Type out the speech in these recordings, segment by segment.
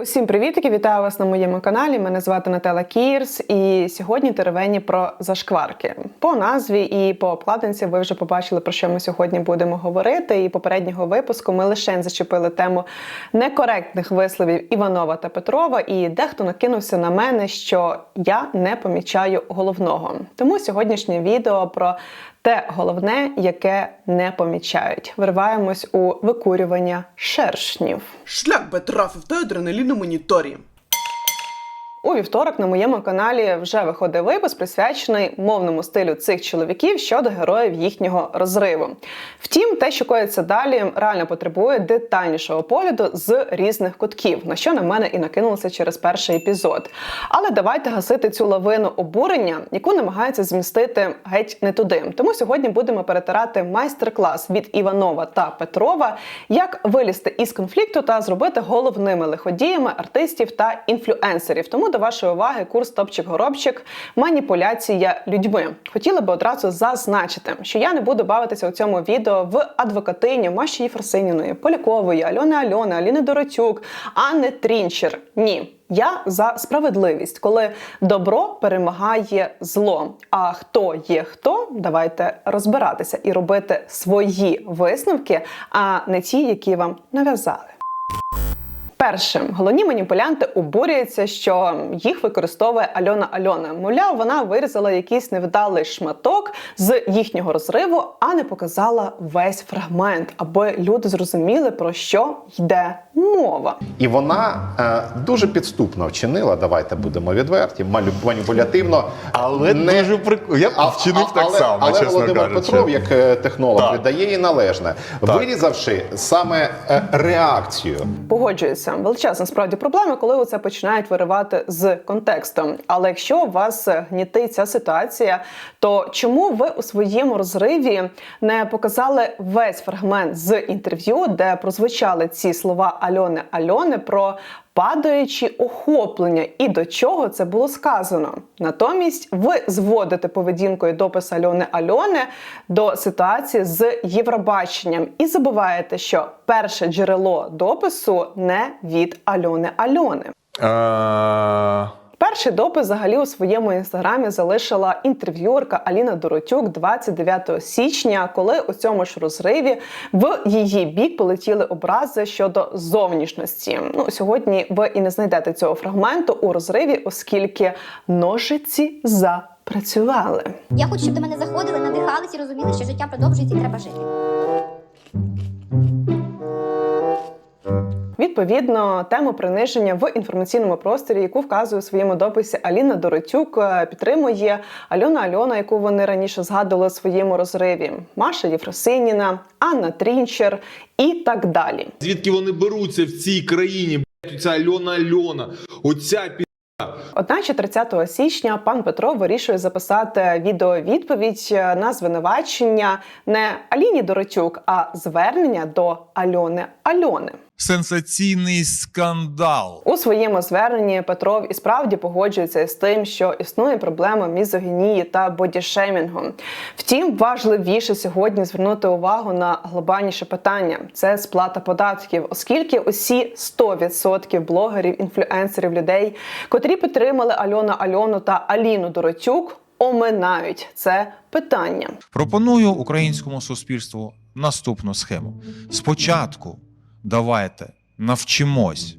Усім привітки! Вітаю вас на моєму каналі. Мене звати Наталя Кірс, і сьогодні теревені про зашкварки. По назві і по обкладинці ви вже побачили про що ми сьогодні будемо говорити. І попереднього випуску ми лише зачепили тему некоректних висловів Іванова та Петрова. І дехто накинувся на мене, що я не помічаю головного. Тому сьогоднішнє відео про те головне, яке не помічають. Вириваємось у викурювання шершнів. Шлях би трафив та адреналіну моніторі. У вівторок на моєму каналі вже виходить випуск, присвячений мовному стилю цих чоловіків щодо героїв їхнього розриву. Втім, те, що коїться далі, реально потребує детальнішого погляду з різних кутків, на що на мене і накинулося через перший епізод. Але давайте гасити цю лавину обурення, яку намагаються змістити геть не туди. Тому сьогодні будемо перетирати майстер-клас від Іванова та Петрова, як вилізти із конфлікту та зробити головними лиходіями артистів та інфлюенсерів. Тому до вашої уваги курс Топчик-горобчик маніпуляція людьми. Хотіла би одразу зазначити, що я не буду бавитися у цьому відео в адвокатині Маші Єфросиніної, Полякової, Альони Альони, Аліни Доротюк, Анни Трінчер. Ні. Я за справедливість, коли добро перемагає зло. А хто є хто, давайте розбиратися і робити свої висновки, а не ті, які вам нав'язали. Перше, головні маніпулянти обурюються, що їх використовує Альона Альона. Мовляв, вона вирізала якийсь невдалий шматок з їхнього розриву, а не показала весь фрагмент, аби люди зрозуміли про що йде мова. І вона е, дуже підступно вчинила. Давайте будемо відверті, маніпулятивно. Але дуже прикольно. Я б А- вчинив а- так але, само, але чесно Володимир кажучи. Петров, як е, технолог, Так. віддає їй належне, вирізавши саме е, реакцію. Погоджуюся, величезна справді проблема, коли це починають виривати з контексту. Але якщо вас гнітить ця ситуація, то чому ви у своєму розриві не показали весь фрагмент з інтерв'ю, де прозвучали ці слова Альони Альони про падаючі охоплення і до чого це було сказано? Натомість ви зводите поведінкою допис Альони Альони до ситуації з Євробаченням і забуваєте, що перше джерело допису не від Альони Альони. Перший допис взагалі у своєму інстаграмі залишила інтерв'юерка Аліна Доротюк 29 січня, коли у цьому ж розриві в її бік полетіли образи щодо зовнішності. Ну сьогодні ви і не знайдете цього фрагменту у розриві, оскільки ножиці запрацювали. Я хочу, щоб до мене заходили, надихались і розуміли, що життя продовжується і треба жити. Відповідно, тему приниження в інформаційному просторі, яку вказує у своєму дописі Аліна Доротюк, е, підтримує Альона Альона, яку вони раніше згадували у своєму розриві, Маша Єфросиніна, Анна Трінчер і так далі. Звідки вони беруться в цій країні? Оця Альона Альона, оця пі... Одначе 30 січня пан Петро вирішує записати відеовідповідь на звинувачення не Аліні Доротюк, а звернення до Альони Альони. Сенсаційний скандал. У своєму зверненні Петров і справді погоджується з тим, що існує проблема мізогінії та бодішеймінгу. Втім, важливіше сьогодні звернути увагу на глобальніше питання це сплата податків, оскільки усі 100% блогерів, інфлюенсерів, людей, котрі підтримали Альону Альону та Аліну Доротюк, оминають це питання. Пропоную українському суспільству наступну схему. Спочатку давайте навчимось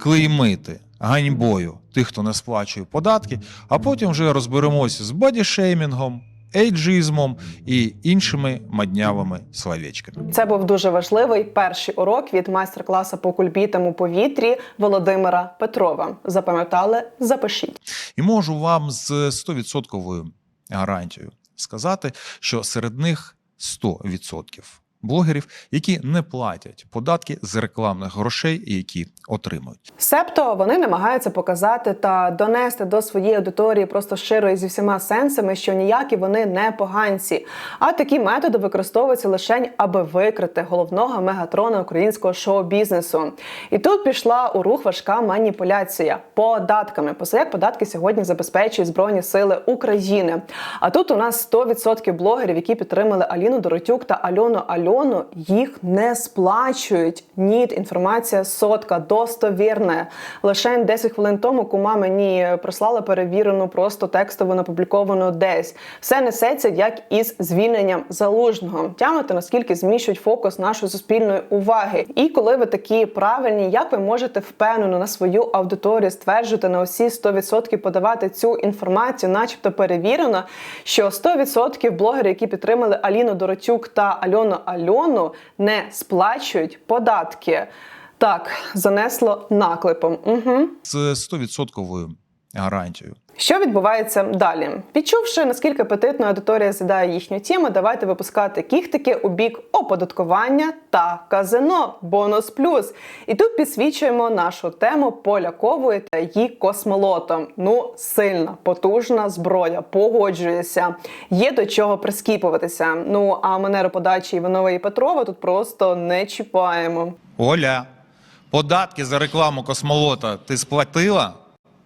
клеймити ганьбою тих, хто не сплачує податки, а потім вже розберемося з бодішеймінгом, ейджизмом і іншими маднявими словечками. Це був дуже важливий перший урок від майстер-класу по кульбітам у повітрі Володимира Петрова. Запам'ятали? Запишіть. І можу вам з 100% гарантією сказати, що серед них 100% блогерів, які не платять податки з рекламних грошей, які отримують. Себто вони намагаються показати та донести до своєї аудиторії просто щиро і зі всіма сенсами, що ніякі вони не поганці. А такі методи використовуються лише аби викрити головного мегатрона українського шоу-бізнесу. І тут пішла у рух важка маніпуляція податками. Позаяк податки сьогодні забезпечують збройні сили України. А тут у нас 100% блогерів, які підтримали Аліну Доротюк та Альону Альону Альону їх не сплачують. Ні, інформація сотка, достовірна. Лише 10 хвилин тому кума мені прислала перевірену, просто текстово напубліковану десь. Все несеться як із звільненням залужного. Тямите, наскільки зміщують фокус нашої суспільної уваги. І коли ви такі правильні, як ви можете впевнено на свою аудиторію стверджувати на усі 100% подавати цю інформацію, начебто перевірено, що 100% блогери, які підтримали Аліну Доротюк та Альону Альону, не сплачують податки. Так, занесло наклепом. Угу. з 100% гарантією. Що відбувається далі? Відчувши наскільки апетитно аудиторія з'їдає їхню тему, давайте випускати кіхтики у бік оподаткування та казино. Бонус плюс. І тут підсвічуємо нашу тему полякової та її космолотом. Ну, сильна, потужна зброя. Погоджуюся. Є до чого прискіпуватися. Ну а манеру подачі Іванова і Петрова тут просто не чіпаємо. Оля, податки за рекламу космолота ти сплатила?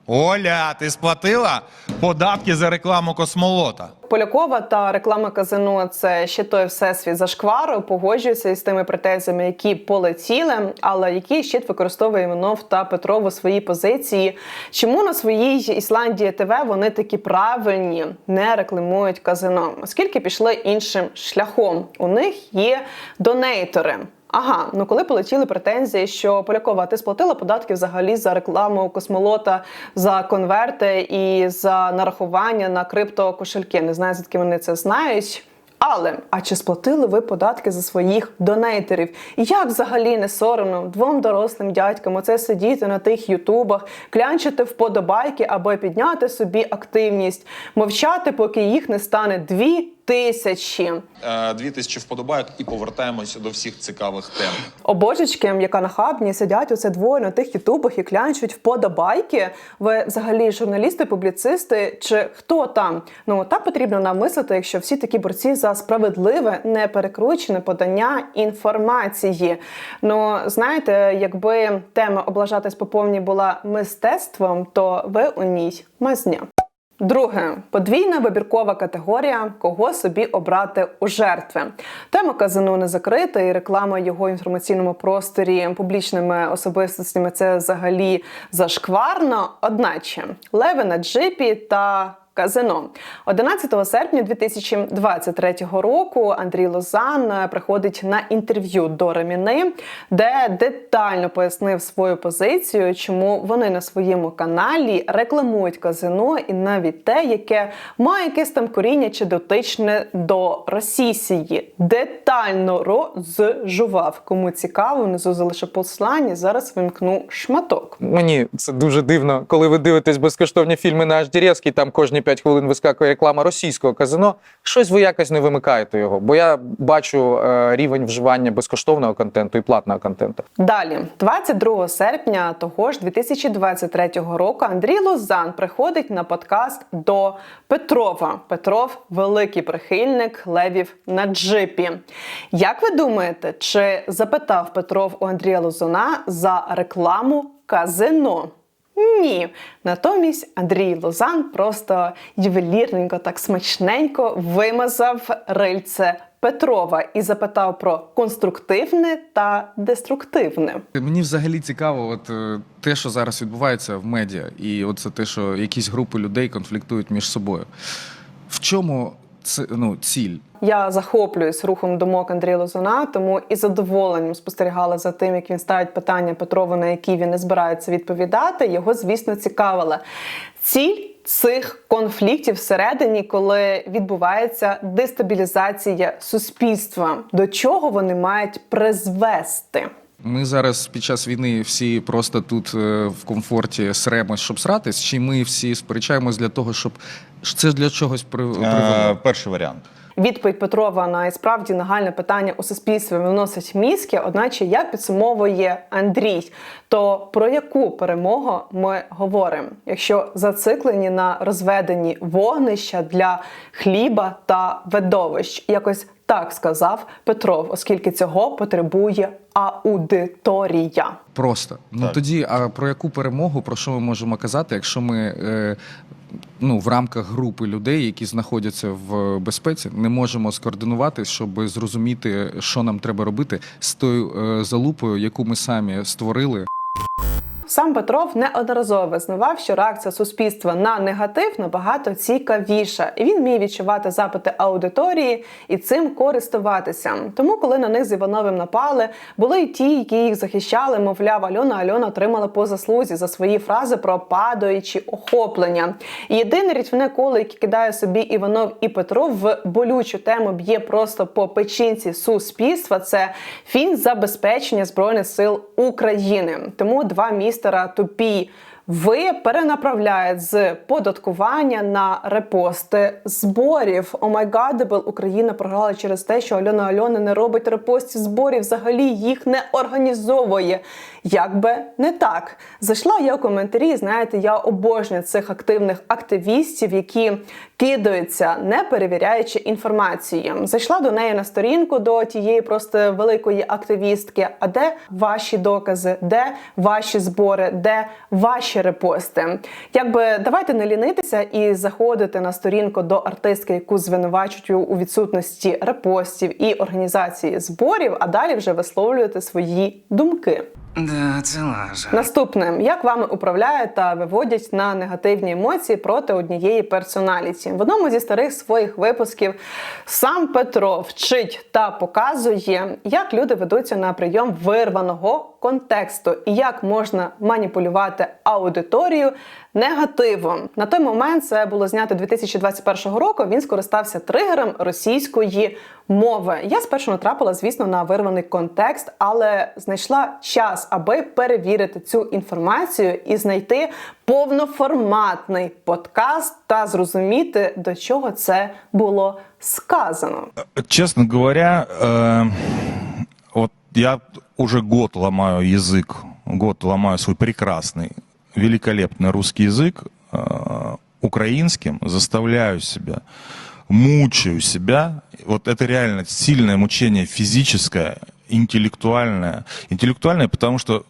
Оля, ти сплатила податки за рекламу космолота? Полякова та реклама казино це ще той всесвіт зашквару. Погоджуюся із тими претензіями, які полетіли, але які щит використовує Іванов та Петров у своїй позиції. Чому на своїй Ісландії ТВ вони такі правильні не рекламують казино? Оскільки пішли іншим шляхом. У них є донейтори. Ага, ну коли полетіли претензії, що Полякова, ти сплатила податки взагалі за рекламу космолота, за конверти і за нарахування на криптокошельки. Не знаю, звідки вони це знають. Але а чи сплатили ви податки за своїх донейтерів? І як взагалі не соромно двом дорослим дядькам оце сидіти на тих ютубах, клянчити вподобайки, аби підняти собі активність, мовчати, поки їх не стане дві тисячі. Е, Дві тисячі вподобайок і повертаємося до всіх цікавих тем. О божечки, яка нахабні, сидять оце двоє на тих ютубах і клянчуть вподобайки. Ви взагалі журналісти, публіцисти чи хто там? Ну так потрібно нам мислити, якщо всі такі борці за справедливе, не перекручене подання інформації. Ну знаєте, якби тема облажатись по повній була мистецтвом, то ви у ній мазня. Друге подвійна вибіркова категорія, кого собі обрати у жертви. Тема казино не закрита, і реклама його в інформаційному просторі публічними особистостями це взагалі зашкварно. Одначе леви на джипі та. Казино 11 серпня 2023 року Андрій Лозан е, приходить на інтерв'ю до Реміни, де детально пояснив свою позицію, чому вони на своєму каналі рекламують казино і навіть те, яке має якесь там коріння чи дотичне до Росії. Детально розжував. Кому цікаво, внизу залишу послання. Зараз вимкну шматок. Мені це дуже дивно, коли ви дивитесь безкоштовні фільми на Hdrevський, там кожні 5 хвилин вискакує реклама російського казино. Щось ви якось не вимикаєте його, бо я бачу е, рівень вживання безкоштовного контенту і платного контенту. Далі, 22 серпня того ж 2023 року, Андрій Лозан приходить на подкаст до Петрова. Петров великий прихильник левів на джипі. Як ви думаєте, чи запитав Петров у Андрія Лозана за рекламу казино? Ні, натомість Андрій Лозан просто ювелірненько, так смачненько вимазав рильце Петрова і запитав про конструктивне та деструктивне. Мені взагалі цікаво, от е, те, що зараз відбувається в медіа, і от це те, що якісь групи людей конфліктують між собою. В чому ну, ціль? Я захоплююсь рухом думок Андрія Лозана, тому із задоволенням спостерігала за тим, як він ставить питання Петрову, на які він не збирається відповідати. Його, звісно, цікавила ціль. Цих конфліктів всередині, коли відбувається дестабілізація суспільства, до чого вони мають призвести? Ми зараз під час війни всі просто тут е, в комфорті сремось, щоб сратись, чи ми всі сперечаємось для того, щоб це для чогось при- Е, перший варіант. Відповідь Петрова на і справді нагальне питання у суспільстві виносить мізки, одначе як підсумовує Андрій, то про яку перемогу ми говоримо, якщо зациклені на розведенні вогнища для хліба та видовищ, якось так сказав Петров, оскільки цього потребує аудиторія. Просто. Ну тоді, а про яку перемогу, про що ми можемо казати, якщо ми е, ну, в рамках групи людей, які знаходяться в безпеці, не можемо скоординувати, щоб зрозуміти, що нам треба робити з тою е, залупою, яку ми самі створили. Сам Петров неодноразово визнавав, що реакція суспільства на негатив набагато цікавіша, і він вміє відчувати запити аудиторії і цим користуватися. Тому, коли на них з Івановим напали, були й ті, які їх захищали, мовляв, Альона Альона отримала по заслузі за свої фрази про падаючі охоплення. Єдине рятівне коло, яке кидає собі Іванов і Петров в болючу тему б'є просто по печінці суспільства. Це фінт забезпечення збройних сил України. Тому два містера тупі. Ви перенаправляють з податкування на репости зборів. О Омайгадебл Україна програла через те, що Альона Альона не робить репостів зборів, взагалі їх не організовує. Як би не так. Зайшла я у коментарі. Знаєте, я обожнюю цих активних активістів, які кидаються, не перевіряючи інформацію. Зайшла до неї на сторінку до тієї просто великої активістки. А де ваші докази? Де ваші збори? Де ваші репости? Якби давайте не лінитися і заходити на сторінку до артистки, яку звинувачують у відсутності репостів і організації зборів, а далі вже висловлювати свої думки. Да, це лажа. Наступне, як вами управляють та виводять на негативні емоції проти однієї персоналіті. В одному зі старих своїх випусків сам Петро вчить та показує, як люди ведуться на прийом вирваного контексту і як можна маніпулювати аудиторію негативом. На той момент це було знято 2021 року. Він скористався тригером російської мови. Я спершу натрапила, звісно, на вирваний контекст, але знайшла час, аби перевірити цю інформацію і знайти повноформатний подкаст та зрозуміти, до чого це було сказано. Честно говоря, э, вот я уже год ломаю язык, год ломаю свой прекрасный, великолепный русский язык э, украинским, заставляю себя, мучаю себя. Вот это реально сильное мучение физическое, интеллектуальное. Интеллектуальное, потому что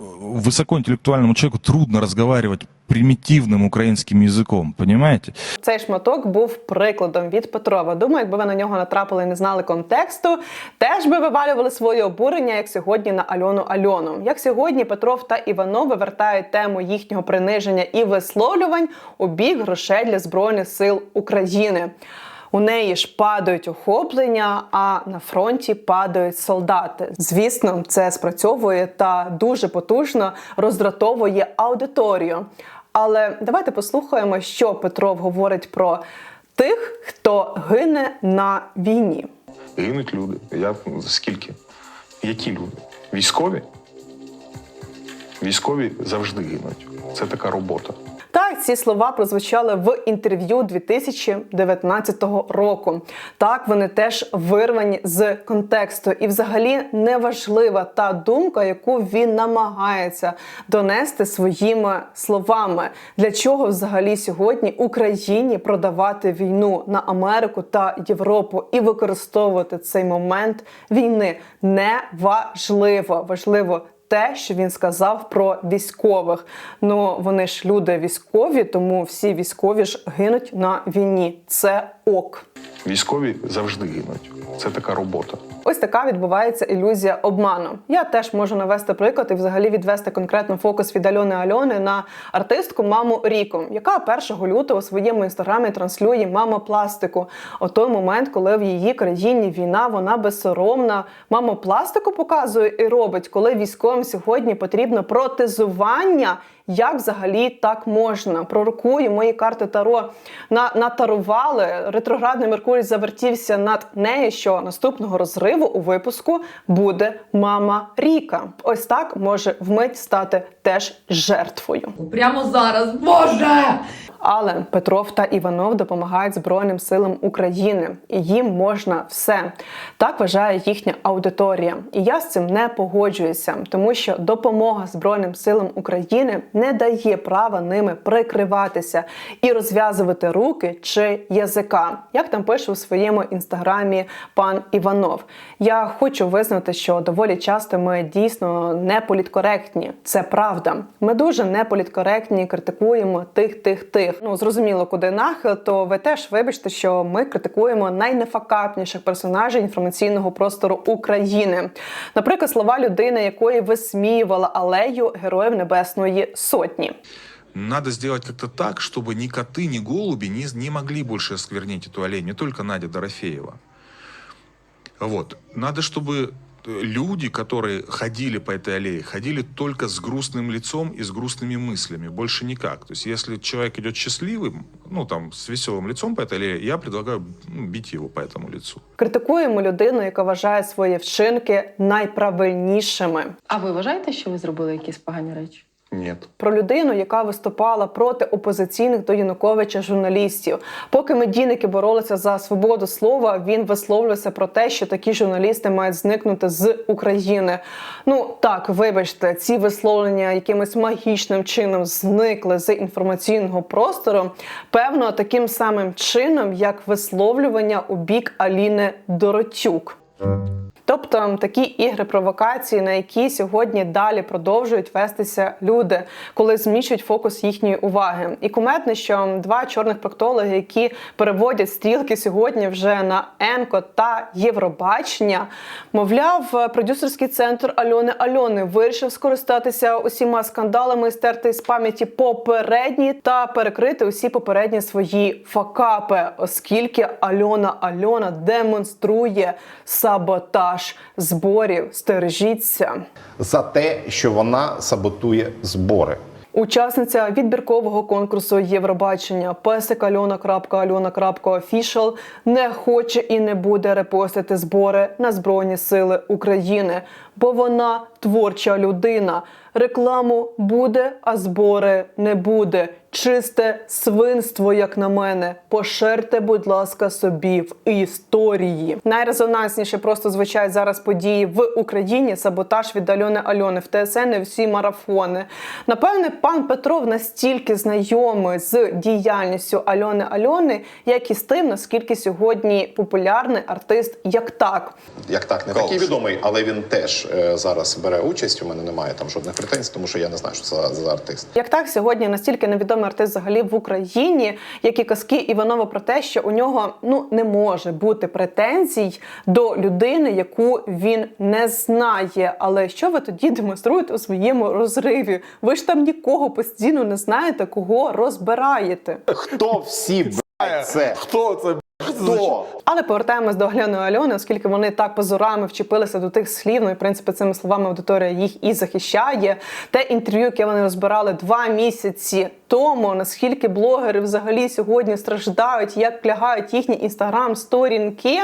высокоинтеллектуальному человеку трудно разговаривать примитивным украинским языком, понимаете? Цей шматок був прикладом від Петрова. Думаю, якби ви на нього натрапили і не знали контексту, теж би вивалювали своє обурення, як сьогодні на Альону Альону. Як сьогодні Петров та Іванов вивертають тему їхнього приниження і висловлювань у бік грошей для збройних сил України. У неї ж падають охоплення, а на фронті падають солдати. Звісно, це спрацьовує та дуже потужно роздратовує аудиторію. Але давайте послухаємо, що Петров говорить про тих, хто гине на війні. Гинуть люди. Я скільки? Які люди? Військові? Військові завжди гинуть. Це така робота. Так, ці слова прозвучали в інтерв'ю 2019 року. Так, вони теж вирвані з контексту, і взагалі неважлива та думка, яку він намагається донести своїми словами. Для чого взагалі сьогодні Україні продавати війну на Америку та Європу і використовувати цей момент війни неважливо. Важливо те, що він сказав про військових. Ну вони ж люди військові, тому всі військові ж гинуть на війні. Це ок. Військові завжди гинуть. Це така робота. Ось така відбувається ілюзія обману. Я теж можу навести приклад і взагалі відвести конкретно фокус від Альони Альони на артистку маму Ріку, яка 1 лютого у своєму інстаграмі транслює мама пластику. О той момент, коли в її країні війна, вона безсоромна маму пластику показує і робить, коли військовим сьогодні потрібно протезування. Як взагалі так можна? Пророкую мої карти Таро на, натарували. Ретроградний Меркурій завертівся над нею, що наступного розриву у випуску буде мама Ріка. Ось так може вмить стати теж жертвою. Прямо зараз, Боже! Але Петров та Іванов допомагають Збройним силам України, і їм можна все. Так вважає їхня аудиторія. І я з цим не погоджуюся, тому що допомога Збройним силам України не дає права ними прикриватися і розв'язувати руки чи язика, як там пише у своєму інстаграмі пан Іванов. Я хочу визнати, що доволі часто ми дійсно не політкоректні. Це правда. Ми дуже не політкоректні, критикуємо тих, тих, тих. Ну зрозуміло, куди нахил, то ви теж вибачте, що ми критикуємо найнефакапніших персонажів інформаційного простору України. Наприклад, слова людини, якої висміювала алею Героїв Небесної Сотні. Надо сделать как-то так, чтобы ни коты, ни голуби не, не могли больше осквернить эту аллею, не только Надя Дорофеева. Вот. Надо, чтобы э, люди, которые ходили по этой аллее, ходили только с грустным лицом и с грустными мыслями, больше никак. То есть, если человек идет счастливым, ну, там, с веселым лицом по этой аллее, я предлагаю ну, бить его по этому лицу. Критикуємо людину, яка вважає свої вчинки найправильнішими. А ви вважаєте, що ви зробили якісь погані речі? Ні. Про людину, яка виступала проти опозиційних до Януковича журналістів. Поки медійники боролися за свободу слова, він висловлювався про те, що такі журналісти мають зникнути з України. Ну так, вибачте, ці висловлення якимось магічним чином зникли з інформаційного простору. Певно, таким самим чином, як висловлювання у бік Аліни Доротюк. Тобто такі ігри провокації, на які сьогодні далі продовжують вестися люди, коли зміщують фокус їхньої уваги. І куметне, що два чорних проктологи, які переводять стрілки сьогодні вже на Енко та Євробачення, мовляв, продюсерський центр Альони Альони вирішив скористатися усіма скандалами, стерти з пам'яті попередні та перекрити усі попередні свої факапи, оскільки Альона Альона демонструє саботаж зборів. Стережіться. За те, що вона саботує збори. Учасниця відбіркового конкурсу Євробачення песик Альона.Альона.Official не хоче і не буде репостити збори на Збройні Сили України, бо вона творча людина. Рекламу буде, а збори не буде. Чисте свинство, як на мене. Поширте, будь ласка, собі в історії. Найрезонансніше просто звучать зараз події в Україні. Саботаж від Альони Альони в ТСН і всі марафони. Напевне, пан Петров настільки знайомий з діяльністю Альони Альони, як і з тим, наскільки сьогодні популярний артист як так. Як так, не такий відомий, але він теж е, зараз бере участь. У мене немає там жодних претензій, тому що я не знаю, що це за, за артист. Як так сьогодні настільки невідомий артист взагалі в Україні, як і казки Іванова про те, що у нього ну не може бути претензій до людини, яку він не знає. Але що ви тоді демонструєте у своєму розриві? Ви ж там нікого постійно не знаєте, кого розбираєте. Хто всі це? Хто це? Хто? Але повертаємось до Гляної Альони, оскільки вони так позорами вчепилися до тих слів. Ну і в принципі цими словами аудиторія їх і захищає. Те інтерв'ю, яке вони розбирали два місяці тому, наскільки блогери взагалі сьогодні страждають, як лягають їхні інстаграм-сторінки.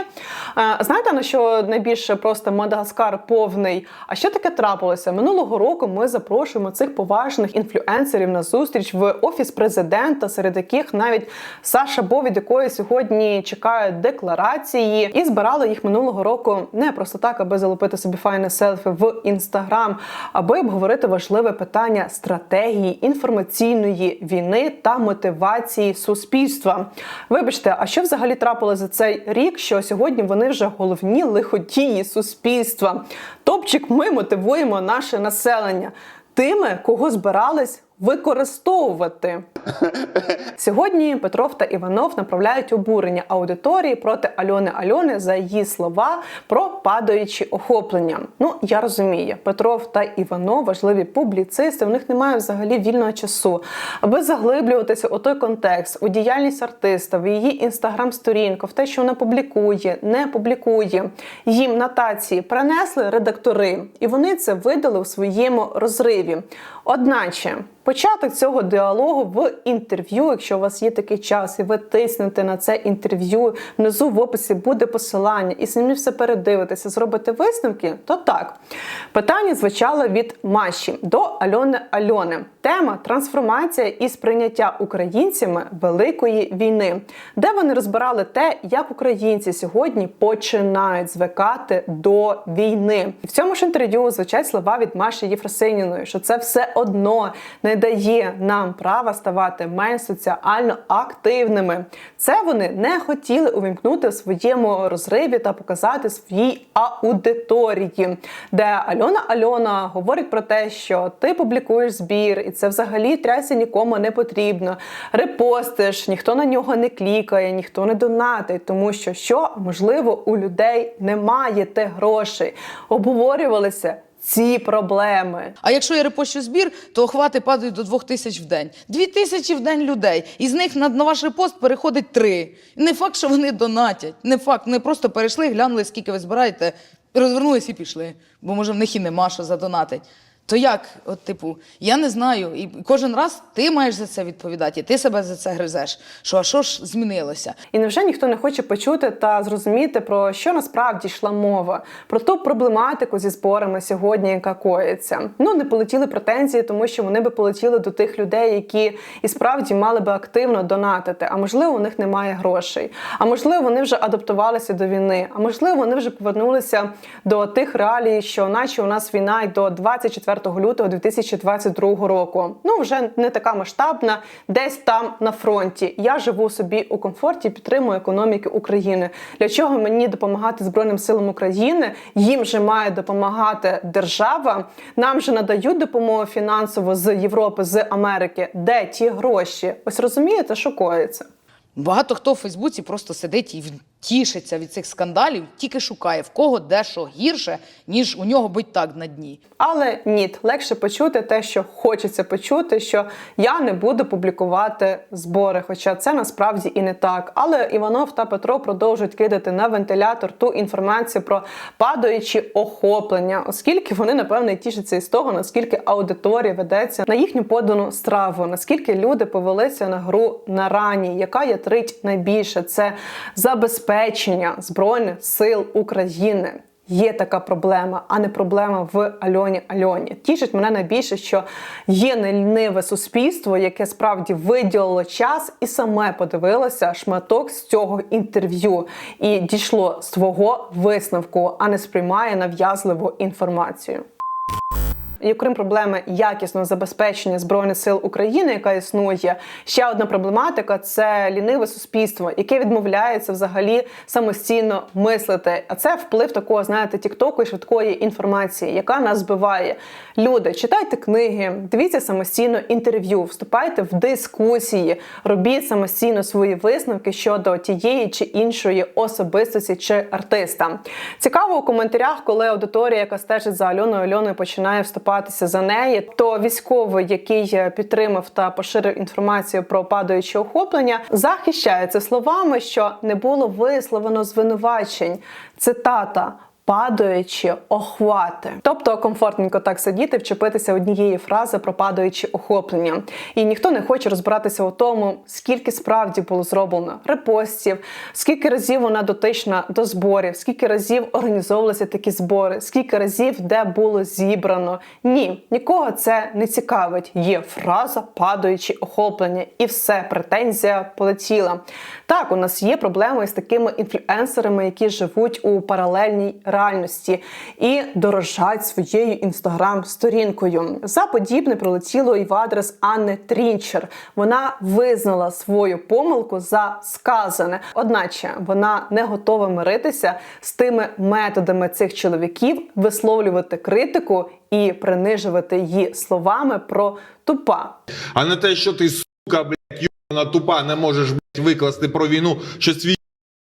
Е, Знаєте, на що найбільше просто Мадагаскар повний? А що таке трапилося? Минулого року ми запрошуємо цих поважних інфлюенсерів на зустріч в офіс президента, серед яких навіть Саша Бо, від якої сьогодні чекають декларації, і збирали їх минулого року не просто так, аби залупити собі файне селфі в інстаграм, аби обговорити важливе питання стратегії інформаційної війни та мотивації суспільства. Вибачте, а що взагалі трапилося за цей рік? Що сьогодні вони вже головні лиходії суспільства? Топчик, ми мотивуємо наше населення тими, кого збирались використовувати. Сьогодні Петров та Іванов направляють обурення аудиторії проти Альони Альони за її слова про падаючі охоплення. Ну я розумію, Петров та Іванов важливі публіцисти. В них немає взагалі вільного часу, аби заглиблюватися у той контекст, у діяльність артиста, в її інстаграм-сторінку, в те, що вона публікує, не публікує. Їм нотації принесли редактори, і вони це видали у своєму розриві. Одначе. Початок цього діалогу в інтерв'ю, якщо у вас є такий час, і ви тиснете на це інтерв'ю, внизу в описі буде посилання, і самі все передивитеся, зробите висновки, то так. Питання звучало від Маші до Альони Альони. Тема трансформація і сприйняття українцями великої війни, де вони розбирали те, як українці сьогодні починають звикати до війни. І в цьому ж інтерв'ю звучать слова від Маші Єфросиніної, що це все одно не дає нам права ставати менш соціально активними. Це вони не хотіли увімкнути в своєму розриві та показати своїй аудиторії, де Альона Альона говорить про те, що ти публікуєш збір, і це взагалі трясся нікому не потрібно. Репостиш, ніхто на нього не клікає, ніхто не донатить, тому що що можливо у людей немає тих грошей. Обговорювалися. Ці проблеми А якщо я репощу збір, то охвати падають до двох тисяч в день. Дві тисячі в день людей. Із них на, ваш репост переходить три. Не факт, що вони донатять. Не факт. вони просто перейшли, глянули, скільки ви збираєте, розвернулись і пішли. Бо може в них і нема що задонатить. То як, от, типу, я не знаю. І кожен раз ти маєш за це відповідати, і ти себе за це гризеш. Що а що ж змінилося? І невже ніхто не хоче почути та зрозуміти, про що насправді йшла мова, про ту проблематику зі зборами сьогодні, яка коїться? Ну не полетіли претензії, тому що вони би полетіли до тих людей, які і справді мали би активно донатити. А можливо, у них немає грошей. А можливо, вони вже адаптувалися до війни. А можливо, вони вже повернулися до тих реалій, що наче у нас війна й до 24 лютого 2022 року. Ну вже не така масштабна, десь там на фронті. Я живу собі у комфорті, підтримую економіки України. Для чого мені допомагати Збройним силам України? Їм же має допомагати держава. Нам же надають допомогу фінансово з Європи, з Америки. Де ті гроші? Ось розумієте, що коїться. Багато хто в Фейсбуці просто сидить і тішиться від цих скандалів, тільки шукає в кого де що гірше, ніж у нього будь так на дні. Але ні, легше почути те, що хочеться почути, що я не буду публікувати збори. Хоча це насправді і не так. Але Іванов та Петро продовжують кидати на вентилятор ту інформацію про падаючі охоплення, оскільки вони напевне тішаться із того, наскільки аудиторія ведеться на їхню подану страву, наскільки люди повелися на гру на рані, яка ятрить найбільше це забезпечення збройних сил України. Є така проблема, а не проблема в Альоні Альоні. Тішить мене найбільше, що є неліниве суспільство, яке справді виділило час і саме подивилося шматок з цього інтерв'ю і дійшло свого висновку, а не сприймає нав'язливу інформацію. І окрім проблеми якісного забезпечення збройних сил України, яка існує, ще одна проблематика це ліниве суспільство, яке відмовляється взагалі самостійно мислити. А це вплив такого, знаєте, тіктоку і швидкої інформації, яка нас збиває. Люди, читайте книги, дивіться самостійно інтерв'ю, вступайте в дискусії, робіть самостійно свої висновки щодо тієї чи іншої особистості чи артиста. Цікаво у коментарях, коли аудиторія, яка стежить за Альоною Альоною, починає вступатися за неї, то військовий, який підтримав та поширив інформацію про падаюче охоплення, захищається словами, що не було висловлено звинувачень. Цитата. Падаючі охвати, тобто комфортненько так сидіти, вчепитися однієї фрази про падаючі охоплення, і ніхто не хоче розбиратися у тому, скільки справді було зроблено репостів, скільки разів вона дотична до зборів, скільки разів організовувалися такі збори, скільки разів де було зібрано. Ні, нікого це не цікавить. Є фраза падаючі охоплення, і все, претензія полетіла. Так, у нас є проблеми з такими інфлюенсерами, які живуть у паралельній і дорожать своєю інстаграм-сторінкою. За подібне прилетіло і в адрес Анни Трінчер. Вона визнала свою помилку за сказане. Одначе вона не готова миритися з тими методами цих чоловіків висловлювати критику і принижувати її словами про тупа. А не те, що ти сука, блядь, йобана тупа, не можеш блядь, викласти про війну, що свій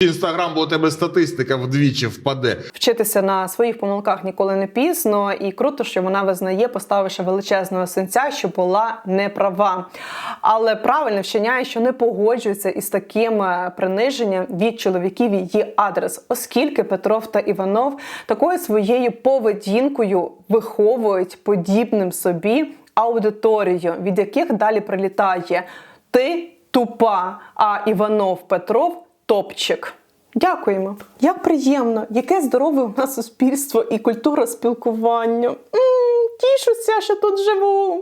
інстаграм, бо у тебе статистика вдвічі впаде. Вчитися на своїх помилках ніколи не пізно, і круто, що вона визнає, поставивши величезного синця, що була неправа. Але правильно вчиняє, що не погоджується із таким е, приниженням від чоловіків її адрес, оскільки Петров та Іванов такою своєю поведінкою виховують подібним собі аудиторію, від яких далі прилітає ти тупа, а Іванов Петров топчик. Дякуємо. Як приємно, яке здорове у нас суспільство і культура спілкування. М, тішуся, що тут живу. М.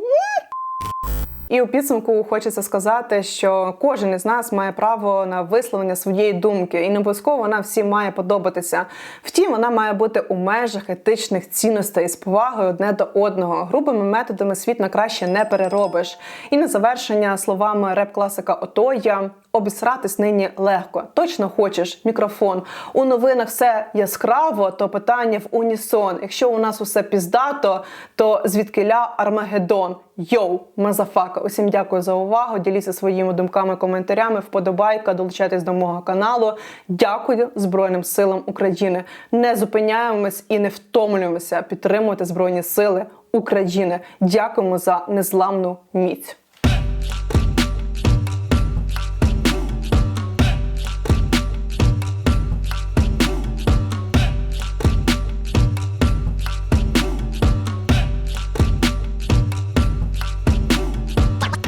І у підсумку хочеться сказати, що кожен із нас має право на висловлення своєї думки, і не обов'язково вона всім має подобатися. Втім, вона має бути у межах етичних цінностей з повагою одне до одного. Грубими методами світ на краще не переробиш. І на завершення словами реп-класика Ото я обісратись нині легко. Точно хочеш мікрофон. У новинах все яскраво, то питання в унісон. Якщо у нас усе піздато, то звідкиля Армагеддон. Йоу, мазафака. Усім дякую за увагу. Діліться своїми думками, коментарями. Вподобайка, долучайтесь до мого каналу. Дякую Збройним силам України. Не зупиняємось і не втомлюємося. підтримувати Збройні Сили України. Дякуємо за незламну міць.